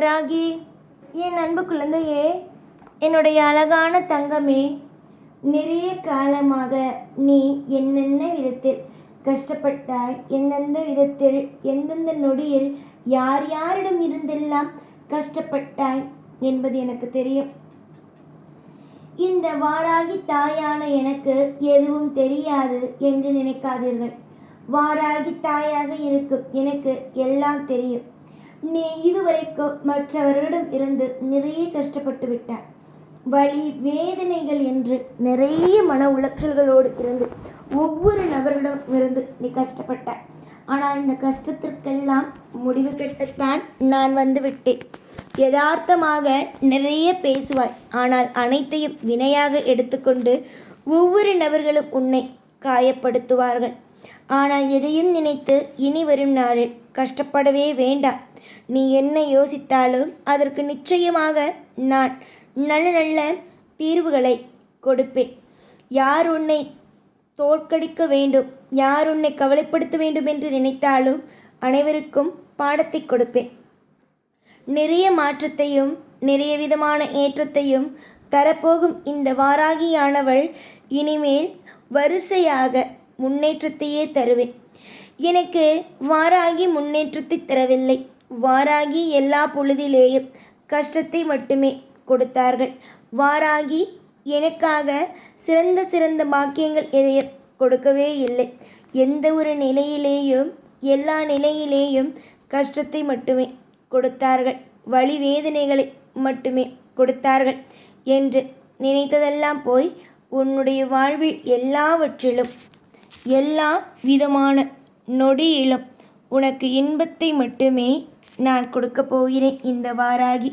ராகி என் அன்பு குழந்தையே என்னுடைய அழகான தங்கமே நிறைய காலமாக நீ என்னென்ன விதத்தில் கஷ்டப்பட்டாய் எந்தெந்த விதத்தில் எந்தெந்த நொடியில் யார் யாரிடம் இருந்தெல்லாம் கஷ்டப்பட்டாய் என்பது எனக்கு தெரியும். இந்த வாராகி தாயான எனக்கு எதுவும் தெரியாது என்று நினைக்காதீர்கள். வாராகி தாயாக இருக்கும் எனக்கு எல்லாம் தெரியும். நீ இதுவரைக்கும் மற்றவர்களிடம் இருந்து நிறைய கஷ்டப்பட்டு விட்டாய். வலி வேதனைகள் என்று நிறைய மன உளைச்சல்களோடு இருந்து ஒவ்வொரு நபரிடம் இருந்து நீ கஷ்டப்பட்ட ஆனால் இந்த கஷ்டத்திற்கெல்லாம் முடிவு கட்டத்தான் நான் வந்து விட்டேன். யதார்த்தமாக நிறைய பேசுவாய். ஆனால் அனைத்தையும் வினையாக எடுத்துக்கொண்டு ஒவ்வொரு நபர்களும் உன்னை காயப்படுத்துவார்கள். ஆனால் எதையும் நினைத்து இனி வரும் நாளில் கஷ்டப்படவே வேண்டாம். நீ என்ன யோசித்தாலும் அதற்கு நிச்சயமாக நான் நல்ல நல்ல தீர்வுகளை கொடுப்பேன். யார் உன்னை தோற்கடிக்க வேண்டும் யார் உன்னை கவலைப்படுத்த வேண்டும் என்று நினைத்தாலும் அனைவருக்கும் பாடத்தை கொடுப்பேன். நிறைய மாற்றத்தையும் நிறைய விதமான ஏற்றத்தையும் தரப்போகும் இந்த வாராகியானவள் இனிமேல் வரிசையாக முன்னேற்றத்தையே தருவேன். எனக்கு வாராகி முன்னேற்றத்தை தரவில்லை. வாராகி எல்லா பொழுதிலேயும் கஷ்டத்தை மட்டுமே கொடுத்தார்கள். வாராகி எனக்காக சிறந்த சிறந்த பாக்கியங்கள் எதையும் கொடுக்கவே இல்லை. எந்த ஒரு நிலையிலேயும் எல்லா நிலையிலேயும் கஷ்டத்தை மட்டுமே கொடுத்தார்கள். வழி வேதனைகளை மட்டுமே கொடுத்தார்கள் என்று நினைத்ததெல்லாம் போய் உன்னுடைய வாழ்வில் எல்லாவற்றிலும் எல்லா விதமான நொடியிலும் உனக்கு இன்பத்தை மட்டுமே நான் கொடுக்கப் போகிறேன். இந்த வாராகி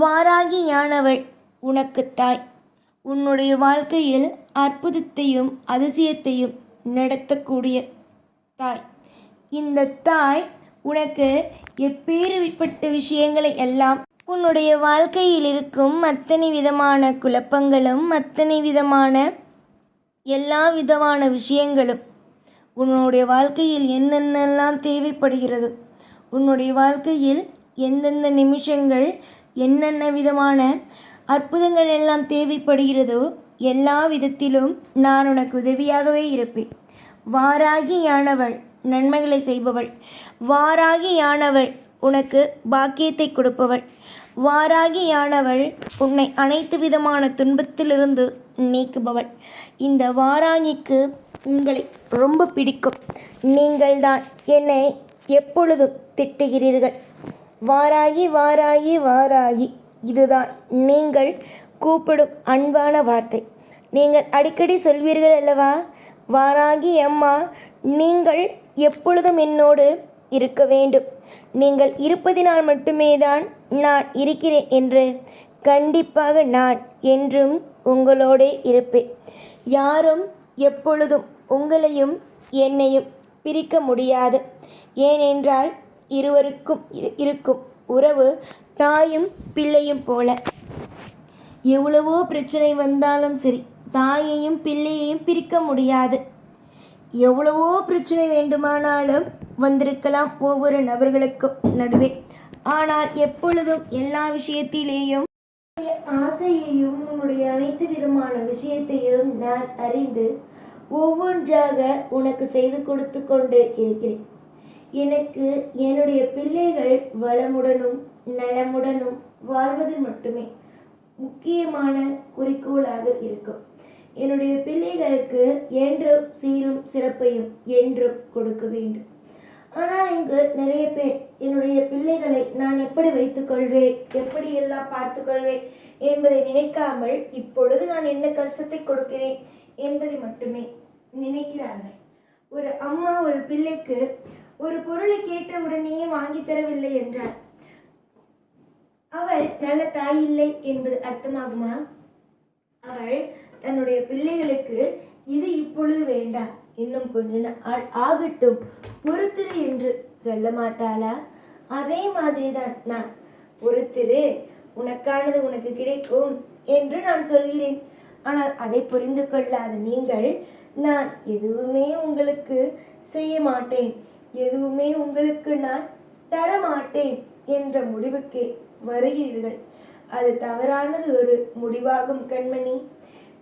வாராகியானவள் உனக்கு தாய். உன்னுடைய வாழ்க்கையில் அற்புதத்தையும் அதிசயத்தையும் நடத்தக்கூடிய தாய். இந்த தாய் உனக்கு எப்பேறுவிற்பட்ட விஷயங்களை எல்லாம் உன்னுடைய வாழ்க்கையில் இருக்கும் அத்தனை விதமான குழப்பங்களும் அத்தனை விதமான எல்லா விதமான விஷயங்களும் உன்னுடைய வாழ்க்கையில் என்னென்னலாம் தேவைப்படுகிறது. உன்னுடைய வாழ்க்கையில் எந்தெந்த நிமிஷங்கள் என்னென்ன விதமான அற்புதங்கள் எல்லாம் தேவைப்படுகிறதோ எல்லா விதத்திலும் நான் உனக்கு உதவியாகவே இருப்பேன். வாராகியானவள் நன்மைகளை செய்பவள். வாராகியானவள் உனக்கு பாக்கியத்தை கொடுப்பவள். வாராகியானவள் உன்னை அனைத்து விதமான துன்பத்திலிருந்து நீக்குபவள். இந்த வாராகிக்கு உங்களை ரொம்ப பிடிக்கும். நீங்கள்தான் என்னை எப்பொழுதும் திட்டுகிறீர்கள்? வாராகி வாராகி வாராகி. இதுதான் நீங்கள் கூப்பிடும் அன்பான வார்த்தை. நீங்கள் அடிக்கடி சொல்வீர்கள் அல்லவா? வாராகி அம்மா நீங்கள் எப்பொழுதும் என்னோடு இருக்க வேண்டும். நீங்கள் இருப்பதினால் மட்டுமே தான் நான் இருக்கிறேன் என்று கண்டிப்பாக நான் என்றும் உங்களோடே இருப்பேன். யாரும் எப்பொழுதும் உங்களையும் என்னையும் பிரிக்க முடியாது. ஏனென்றால் இருவருக்கும் இரு- இருக்கும் உறவு தாயும் பிள்ளையும் போல. எவ்வளவோ பிரச்சனை வந்தாலும் சரி தாயையும் பிள்ளையையும் பிரிக்க முடியாது. எவ்வளவோ பிரச்சனை வேண்டுமானாலும் வந்திருக்கலாம் ஒவ்வொரு நபர்களுக்கும் நடுவே. ஆனால் எப்பொழுதும் எல்லா விஷயத்திலேயும் ஆசையையும் உன்னுடைய அனைத்து விதமான விஷயத்தையும் நான் அறிந்து ஒவ்வொன்றாக உனக்கு செய்து கொடுத்து கொண்டு இருக்கிறேன். எனக்கு என்னுடைய பிள்ளைகள் வளமுடனும் நலமுடனும் வாழ்வது மட்டுமே முக்கியமான குறிக்கோளாக இருக்கும். என்னுடைய பிள்ளைகளுக்கு என்றும் சீரும் சிறப்பையும் என்றும் கொடுக்க வேண்டும். ஆனால் இங்கு நிறைய பேர் என்னுடைய பிள்ளைகளை நான் எப்படி வைத்துக்கொள்வேன் எப்படி எல்லாம் பார்த்துக்கொள்வேன் என்பதை நினைக்காமல் இப்பொழுது நான் என்ன கஷ்டத்தை கொடுக்கிறேன் என்பதை மட்டுமே நினைக்கிறார்கள். ஒரு அம்மா ஒரு பிள்ளைக்கு ஒரு பொருளை கேட்ட உடனேயே வாங்கி தரவில்லை என்றார் அவள் நல்ல தாய் இல்லை என்பது அர்த்தமாகுமா? அவள் தன்னுடைய பிள்ளைகளுக்கு இது இப்பொழுது வேண்டாம் இன்னும் கொஞ்ச நாள் ஆகட்டும். பொறுத்திரு என்று சொல்ல மாட்டாளா? அதே மாதிரிதான் நான். பொறுத்திரு. உனக்கானது உனக்கு கிடைக்கும் என்று நான் சொல்கிறேன். ஆனால் அதை புரிந்து கொள்ளாத நீங்கள் நான் எதுவுமே உங்களுக்கு செய்ய மாட்டேன். எதுவுமே உங்களுக்கு நான் தர மாட்டேன் என்ற முடிவுக்கே வருகிறீர்கள். அது தவறானது ஒரு முடிவாகும் கண்மணி.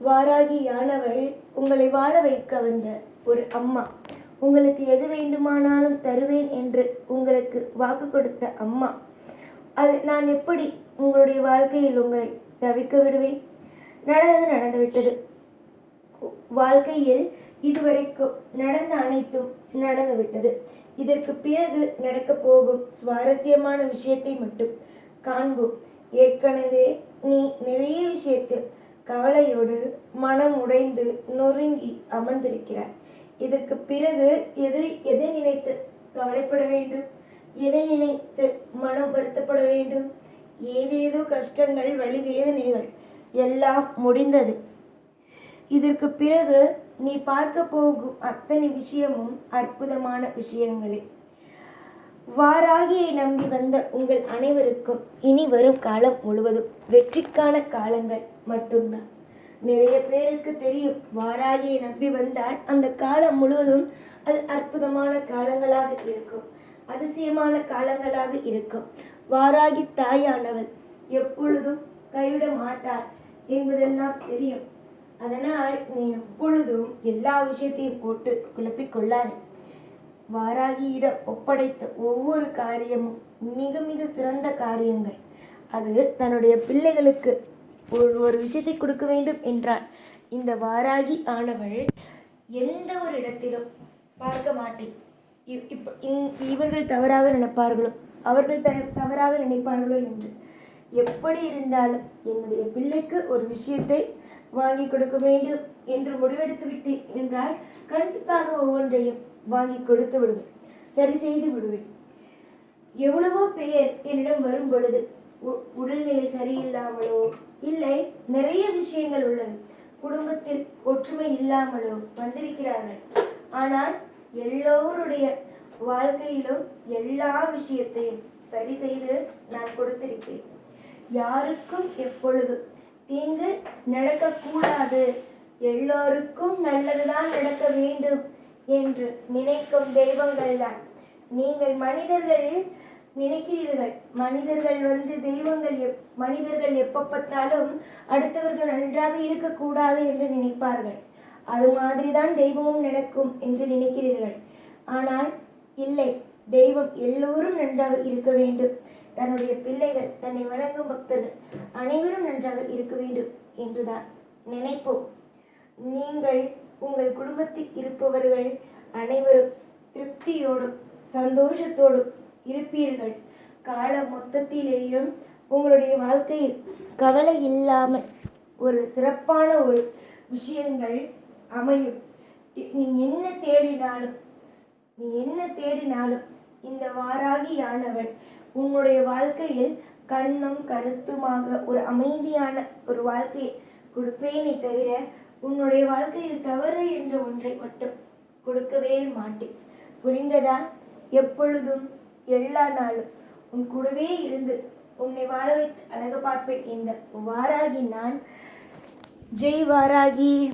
வாராகியானவள் உங்களை வாழ வைக்க வந்த ஒரு அம்மா. உங்களுக்கு எது வேண்டுமானாலும் தருவேன் என்று உங்களுக்கு வாக்கு கொடுத்த அம்மா. அது நான் எப்படி உங்களுடைய வாழ்க்கையில் உங்களை தவிக்க விடுவேன்? நடந்தது நடந்துவிட்டது. வாழ்க்கையில் இதுவரைக்கும் நடந்த அனைத்தும் நடந்துவிட்டது. இதற்கு பிறகு நடக்கப் போகும் சுவாரஸ்யமான விஷயத்தை மட்டும் காண்போம். ஏற்கனவே நீ நிறைய விஷயத்தில் கவலையோடு மனம் உடைந்து நொறுங்கி அமர்ந்திருக்கிறாய். இதற்கு பிறகு எதை எதை நினைத்து கவலைப்பட வேண்டும்? எதை நினைத்து மனம் வருத்தப்பட வேண்டும்? ஏதேதோ கஷ்டங்கள் வழி வேதனைகள் எல்லாம் முடிந்தது. இதற்கு பிறகு நீ பார்க்க போகும் அத்தனை விஷயமும் அற்புதமான விஷயங்களே. வாராகியை நம்பி வந்த உங்கள் அனைவருக்கும் இனி வரும் காலம் முழுவதும் வெற்றிக்கான காலங்கள் மட்டும்தான். நிறைய பேருக்கு தெரியும் வாராகியை நம்பி வந்தால் அந்த காலம் முழுவதும் அது அற்புதமான காலங்களாக இருக்கும் அதிசயமான காலங்களாக இருக்கும். வாராகி தாயானவள் எப்பொழுதும் கைவிட மாட்டார் என்பதெல்லாம் தெரியும். அதனால் நீ எப்பொழுதும் எல்லா விஷயத்தையும் போட்டு குழப்பிக் கொள்ளாதே வாராகியிடம் ஒப்படைத்த ஒவ்வொரு காரியமும் மிக மிக சிறந்த காரியங்கள். அது தன்னுடைய பிள்ளைகளுக்கு ஒரு ஒரு விஷயத்தை கொடுக்க வேண்டும் என்றால் இந்த வாராகி ஆனவள் எந்த ஒரு இடத்திலும் பார்க்க மாட்டேன். இ- இவர்கள் தவறாக நினைப்பார்களோ? அவர்கள் த தவறாக நினைப்பார்களோ என்று. எப்படி இருந்தாலும் என்னுடைய பிள்ளைக்கு ஒரு விஷயத்தை வாங்கி கொடுக்க வேண்டும் என்று முடிவெடுத்து விட்டேன் என்றால் கண்டிப்பாக ஒவ்வொன்றையும் வாங்கி கொடுத்து விடுவேன். சரி செய்து விடுவேன். எவ்வளவோ பேர் என்னிடம் வரும் பொழுது உ- உடல்நிலை சரியில்லாமலோ இல்லை நிறைய விஷயங்கள் உள்ளது. குடும்பத்தில் ஒற்றுமை இல்லாமலோ வந்திருக்கிறார்கள். ஆனால் எல்லோருடைய வாழ்க்கையிலும் எல்லா விஷயத்தையும் சரி செய்து நான் கொடுத்திருக்கிறேன் யாருக்கும் எப்பொழுதும் தீங்கு நடக்கக்கூடாது. எல்லோருக்கும் நல்லதுதான் நடக்க வேண்டும் என்று நினைக்கும் தெய்வங்கள் தான் நீங்கள் மனிதர்கள் நினைக்கிறீர்கள். மனிதர்கள் வந்து தெய்வங்கள் எப் மனிதர்கள் எப்போ பார்த்தாலும் அடுத்தவர்கள் நன்றாக இருக்கக்கூடாது என்று நினைப்பார்கள். அது மாதிரி தான் தெய்வமும் நடக்கும் என்று நினைக்கிறீர்கள். ஆனால் இல்லை தெய்வம் எல்லோரும் நன்றாக இருக்க வேண்டும். தன்னுடைய பிள்ளைகள் தன்னை வணங்கும் பக்தர்கள் அனைவரும் நன்றாக இருக்க வேண்டும் என்றுதான் நினைப்போம். நீங்கள் உங்கள் குடும்பத்தில் இருப்பவர்கள் அனைவரும் திருப்தியோடும் சந்தோஷத்தோடும் இருப்பீர்கள். கால மொத்தத்திலேயும் உங்களுடைய வாழ்க்கையில் கவலை இல்லாமல் ஒரு சிறப்பான ஒரு விஷயங்கள் அமையும். நீ என்ன தேடினாலும் நீ என்ன தேடினாலும் இந்த வாராகியானவன் உன்னுடைய வாழ்க்கையில் கண்ணும் கருத்துமாக ஒரு அமைதியான ஒரு வாழ்க்கையை கொடுப்பேனே தவிர உன்னுடைய வாழ்க்கையில் தவறு என்ற ஒன்றை மட்டும் கொடுக்கவே மாட்டேன். புரிந்ததா? எப்பொழுதும் எல்லா நாளும். உன் கூடவே இருந்து உன்னை வாழ வைத்து அழகு பார்ப்பேன். இந்த வாராகி நான். ஜெய் வாராகி.